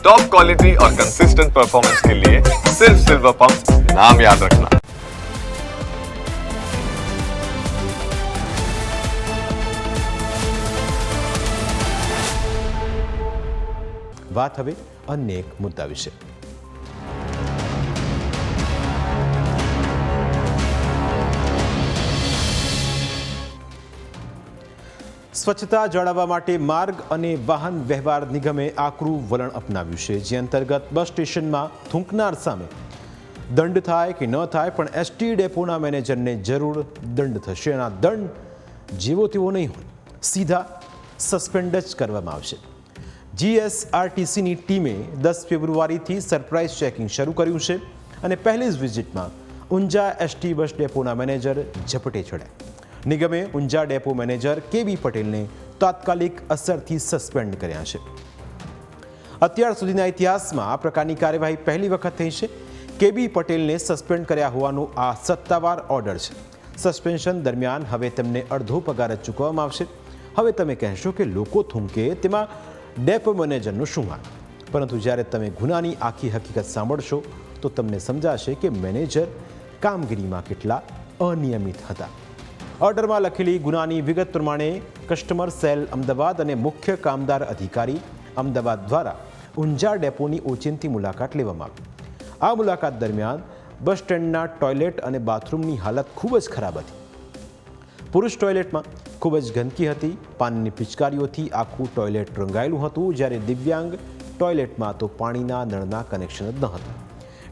Top quality और consistent performance के लिए सिर्फ सिल्वर पंप नाम याद रखना વાત હવે અન્ય એક મુદ્દા વિશે સ્વચ્છતા જાળવવા માટે માર્ગ અને વાહન વ્યવહાર નિગમે આકરું વલણ અપનાવ્યું છે, જે અંતર્ગત બસ સ્ટેશનમાં થૂંકનાર સામે દંડ થાય કે ન થાય પણ એસટી ડેપોના મેનેજરને જરૂર દંડ થશે અને આ દંડ જેવો તેવો નહીં હોય. સીધા સસ્પેન્ડ જ કરવામાં આવશે. જીએસઆરટીસીની ટીમે દસ ફેબ્રુઆરીથી સરપ્રાઇઝ ચેકિંગ શરૂ કર્યું છે અને પહેલી જ વિઝિટમાં ઊંઝા એસટી બસ ડેપોના મેનેજર ઝપટે ચડ્યા. નિગમે ઊંઝા ડેપો મેનેજર કે બી પટેલને તાત્કાલિક અસરથી સસ્પેન્ડ કર્યા છે. અત્યાર સુધીના ઇતિહાસમાં આ પ્રકારની કાર્યવાહી પહેલી વખત થઈ છે. કેબી પટેલને સસ્પેન્ડ કર્યા હોવાનું આ સત્તાવાર ઓર્ડર છે. સસ્પેન્શન દરમિયાન હવે તેમને અડધો પગાર જ ચૂકવવામાં આવશે. હવે તમે કહેશો કે લોકો થૂંકે તેમાં ડેપો મેનેજરનું શું હાલ? પરંતુ જ્યારે તમે ગુનાની આખી હકીકત સાંભળશો, તો તમને સમજાશે કે મેનેજર કામગીરીમાં કેટલા અનિયમિત હતા. ઓર્ડરમાં લખેલી ગુનાની વિગત પ્રમાણે કસ્ટમર સેલ અમદાવાદ અને મુખ્ય કામદાર અધિકારી અમદાવાદ દ્વારા ઊંઝા ડેપોની ઓચિંતી મુલાકાત લેવામાં આવી. આ મુલાકાત દરમિયાન બસ સ્ટેન્ડના ટોયલેટ અને બાથરૂમની હાલત ખૂબ જ ખરાબ હતી. પુરુષ ટોયલેટમાં ખૂબ જ ગંદકી હતી. પાનની પિચકારીઓથી આખું ટોયલેટ રંગાયેલું હતું. જ્યારે દિવ્યાંગ ટોયલેટમાં તો પાણીના નળના કનેક્શન જ ન હતા.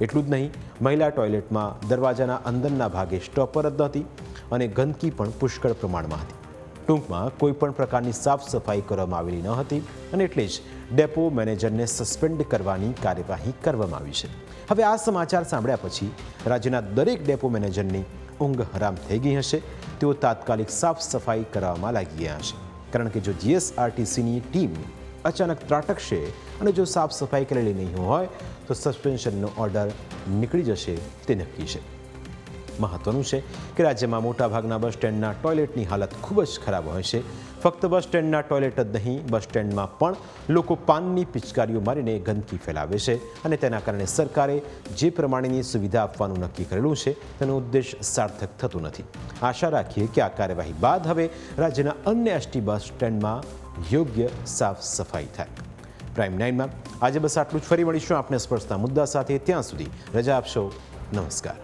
એટલું જ નહીં, મહિલા ટોયલેટમાં દરવાજાના અંદરના ભાગે સ્ટોપર જ નહોતી અને ગંદકી પણ પુષ્કળ પ્રમાણમાં હતી. ટૂંકમાં કોઈ પણ પ્રકારની સાફ સફાઈ કરવામાં આવેલી ન હતી અને એટલે જ ડેપો મેનેજરને સસ્પેન્ડ કરવાની કાર્યવાહી કરવામાં આવી છે. હવે આ સમાચાર સાંભળ્યા પછી રાજ્યના દરેક ડેપો મેનેજરની ઊંઘ હરામ થઈ ગઈ હશે. તેઓ તાત્કાલિક સાફ સફાઈ કરવામાં લાગી ગયા હશે. કારણ કે જો જીએસઆરટીસીની ટીમ અચાનક ત્રાટકશે અને જો સાફ સફાઈ કરેલી નહીં હોય તો સસ્પેન્શનનો ઓર્ડર નીકળી જશે તે નક્કી છે. મહત્વનું છે કે રાજ્યમાં મોટાભાગના બસ સ્ટેન્ડના ટોયલેટની હાલત ખૂબ જ ખરાબ હોય છે. ફક્ત બસ સ્ટેન્ડના ટોયલેટ જ નહીં, બસ સ્ટેન્ડમાં પણ લોકો પાનની પિચકારીઓ મારીને ગંદકી ફેલાવે છે અને તેના કારણે સરકારે જે પ્રમાણેની સુવિધા આપવાનું નક્કી કરેલું છે તેનો ઉદ્દેશ સાર્થક થતું નથી. આશા રાખીએ કે આ કાર્યવાહી બાદ હવે રાજ્યના અન્ય એસટી બસ સ્ટેન્ડમાં યોગ્ય સાફ સફાઈ થાય. પ્રાઇમ નાઇનમાં આજે બસ આટલું જ. ફરી મળીશું આપણે સ્પર્શતા મુદ્દા સાથે. ત્યાં સુધી રજા આપશો. નમસ્કાર.